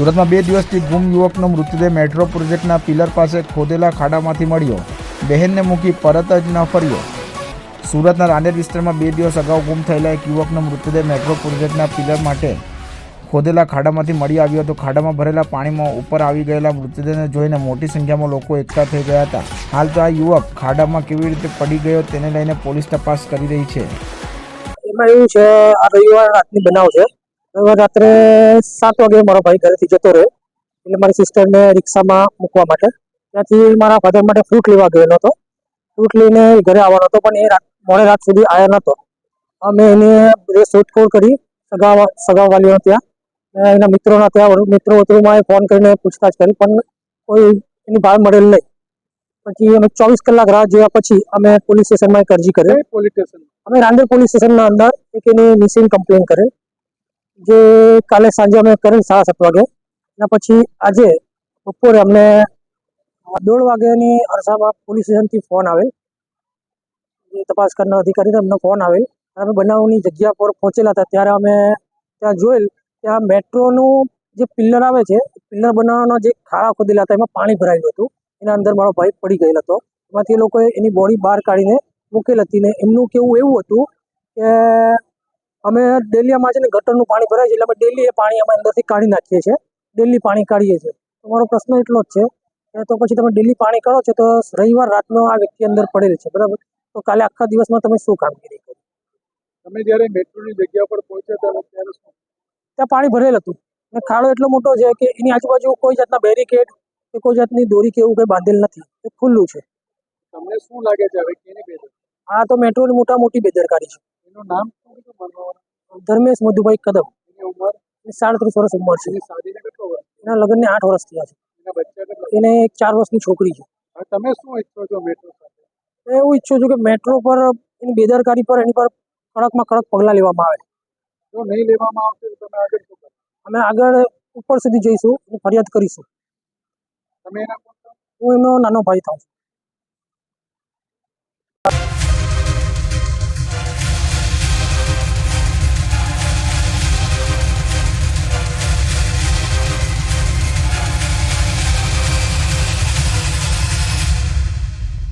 સુરતમાં બે દિવસથી ગુમ યુવકનો મૃતદેહ મેટ્રો પ્રોજેક્ટના પિલર પાસે ખોદેલા ખાડામાંથી મળ્યો. બહેનને મૂકી પરત જ ન ફર્યો. સુરતના રાંદેર વિસ્તારમાં બે દિવસ અગાઉ ગુમ થયેલા એક યુવકનો મૃતદેહ મેટ્રો પ્રોજેક્ટના પિલર માટે ખોદેલા ખાડામાંથી મળી આવ્યો હતો. ખાડામાં ભરેલા પાણીમાં ઉપર આવી ગયેલા મૃતદેહને જોઈને મોટી સંખ્યામાં લોકો એકઠા થઈ ગયા હતા. હાલ તો આ યુવક ખાડામાં કેવી રીતે પડી ગયો તેને લઈને પોલીસ તપાસ કરી રહી છે. એમાં એવું છે, આ રવિવાર રાતની બનાવ છે. રાત્રે સાત વાગે મારો ભાઈ ઘરેથી જતો રહ્યો. એટલે મારી સિસ્ટરને રિક્ષામાં મૂકવા માટે. ત્યાંથી મારા ફાધર માટે ફ્રૂટ લેવા ગયેલો હતો. ફ્રૂટ લઈને ઘરે આવવાનો હતો પણ એ મોડે રાત સુધી આવ્યા નહોતો અમે એને બધે શોધખોળ કરી સગા સગાવાલીઓ ત્યાં એના મિત્રોના ત્યાં મિત્રો વતુમાં ફોન કરીને પૂછતાછ કરી પણ કોઈ એની ભાવ મળેલ નહીં. પછી અમે ચોવીસ કલાક રાહ જોયા પછી અમે પોલીસ સ્ટેશનમાં એક અરજી કરી. પોલીસ સ્ટેશન અમે રાંદેર પોલીસ સ્ટેશનના અંદર એક એની મિસિંગ કમ્પ્લેન કરી. જે કાલે સાંજે અમે કરેલ સાડા સાત વાગે. એના પછી આજે બપોરે અમને દોઢ વાગ્યાની અરસામાં પોલીસ સ્ટેશનથી ફોન આવે. જે તપાસ કરનાર અધિકારીને અમને ફોન આવે. અમે બનાવની જગ્યા પર પહોંચેલા હતા. ત્યારે અમે ત્યાં જોયેલ ત્યાં મેટ્રોનું જે પિલ્લર આવે છે, પિલ્લર બનાવવાના જે ખાડા ખોદેલા હતા, એમાં પાણી ભરાયેલું હતું. એના અંદર મારો ભાઈ પડી ગયેલો હતો. એમાંથી એ લોકોએ એની બોડી બહાર કાઢીને મૂકેલ હતી ને એમનું કેવું એવું હતું કે અમે ડેલીમાં છે ને ગટરનું પાણી ભરાય છે એટલે અમે ડેલી એ પાણી અમે અંદરથી કાઢી નાખીએ છીએ. ડેલી પાણી કાઢીએ છીએ. તમારો પ્રશ્ન એટલો જ છે તો પછી તમે ડેલી પાણી કાઢો છો તો રવિવાર રાતનો આ વ્યક્તિ અંદર પડેલ છે બરાબર? તો કાલે આખા દિવસમાં તમે શું કામગીરી કરી? તમે જ્યારે મેટ્રોની જગ્યા પર પહોંચ્યા ત્યારે ત્યાં પાણી ભરેલ હતું. અને ખાડો એટલો મોટો છે કે એની આજુબાજુ કોઈ જાતના બેરિકેડ કે કોઈ જાતની દોરી કે એવું કંઈ બાંધેલ નથી. એ ખુલ્લું છે. તમને શું લાગે છે હવે કેની બેદર આ તો મેટ્રોની મોટા મોટી બેદરકારી છે. એનું નામ ધર્મેશ મધુભાઈ કદમ. એની ઉંમર? સાડત્રીસ વર્ષ ઉંમર છે. એની લગ્નને આઠ વર્ષ થયા છે. એના એક ચાર વર્ષની છોકરી છે. તમે શું ઈચ્છો છો મેટ્રો સાથે? એવું ઈચ્છું છું કે મેટ્રો પર એની બેદરકારી પર એની પર કડકમાં કડક પગલાં લેવામાં આવે. જો નહીં લેવામાં આવશે તો તમે આગળ શું અમે આગળ ઉપર સુધી જઈશું અને ફરિયાદ કરીશું. તમે એના હું એનો નાનો ભાઈ થાઉં છું.